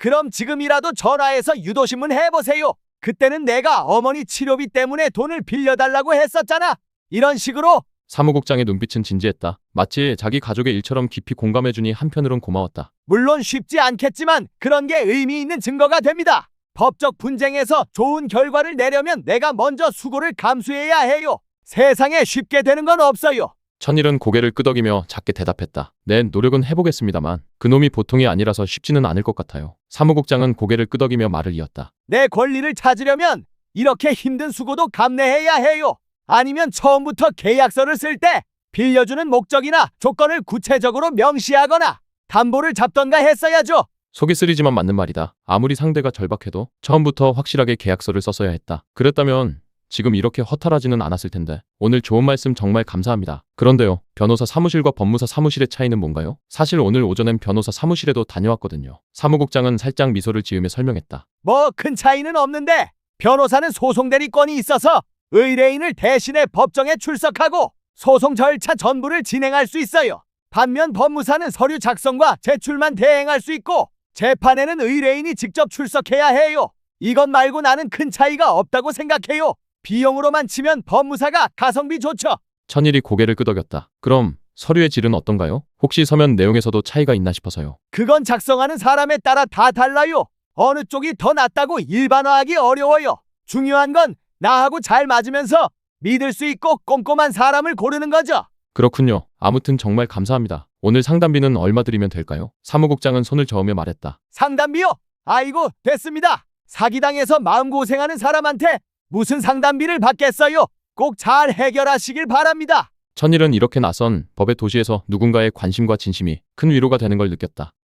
그럼 지금이라도 전화해서 유도신문 해보세요. 그때는 내가 어머니 치료비 때문에 돈을 빌려달라고 했었잖아. 이런 식으로 사무국장의 눈빛은 진지했다. 마치 자기 가족의 일처럼 깊이 공감해주니 한편으론 고마웠다. 물론 쉽지 않겠지만 그런 게 의미 있는 증거가 됩니다. 법적 분쟁에서 좋은 결과를 내려면 내가 먼저 수고를 감수해야 해요. 세상에 쉽게 되는 건 없어요. 천일은 고개를 끄덕이며 작게 대답했다. 내 노력은 해보겠습니다만 그놈이 보통이 아니라서 쉽지는 않을 것 같아요. 사무국장은 고개를 끄덕이며 말을 이었다. 내 권리를 찾으려면 이렇게 힘든 수고도 감내해야 해요. 아니면 처음부터 계약서를 쓸 때 빌려주는 목적이나 조건을 구체적으로 명시하거나 담보를 잡던가 했어야죠. 속이 쓰리지만 맞는 말이다. 아무리 상대가 절박해도 처음부터 확실하게 계약서를 썼어야 했다. 그랬다면 지금 이렇게 허탈하지는 않았을 텐데. 오늘 좋은 말씀 정말 감사합니다. 그런데요, 변호사 사무실과 법무사 사무실의 차이는 뭔가요? 사실 오늘 오전엔 변호사 사무실에도 다녀왔거든요. 사무국장은 살짝 미소를 지으며 설명했다. 뭐 큰 차이는 없는데 변호사는 소송 대리권이 있어서 의뢰인을 대신해 법정에 출석하고 소송 절차 전부를 진행할 수 있어요. 반면 법무사는 서류 작성과 제출만 대행할 수 있고 재판에는 의뢰인이 직접 출석해야 해요. 이것 말고 나는 큰 차이가 없다고 생각해요. 비용으로만 치면 법무사가 가성비 좋죠. 천일이 고개를 끄덕였다. 그럼 서류의 질은 어떤가요? 혹시 서면 내용에서도 차이가 있나 싶어서요. 그건 작성하는 사람에 따라 다 달라요. 어느 쪽이 더 낫다고 일반화하기 어려워요. 중요한 건 나하고 잘 맞으면서 믿을 수 있고 꼼꼼한 사람을 고르는 거죠. 그렇군요. 아무튼 정말 감사합니다. 오늘 상담비는 얼마 드리면 될까요? 사무국장은 손을 저으며 말했다. 상담비요? 아이고, 됐습니다. 사기당해서 마음고생하는 사람한테 무슨 상담비를 받겠어요? 꼭 잘 해결하시길 바랍니다. 천일은 이렇게 낯선 법의 도시에서 누군가의 관심과 진심이 큰 위로가 되는 걸 느꼈다.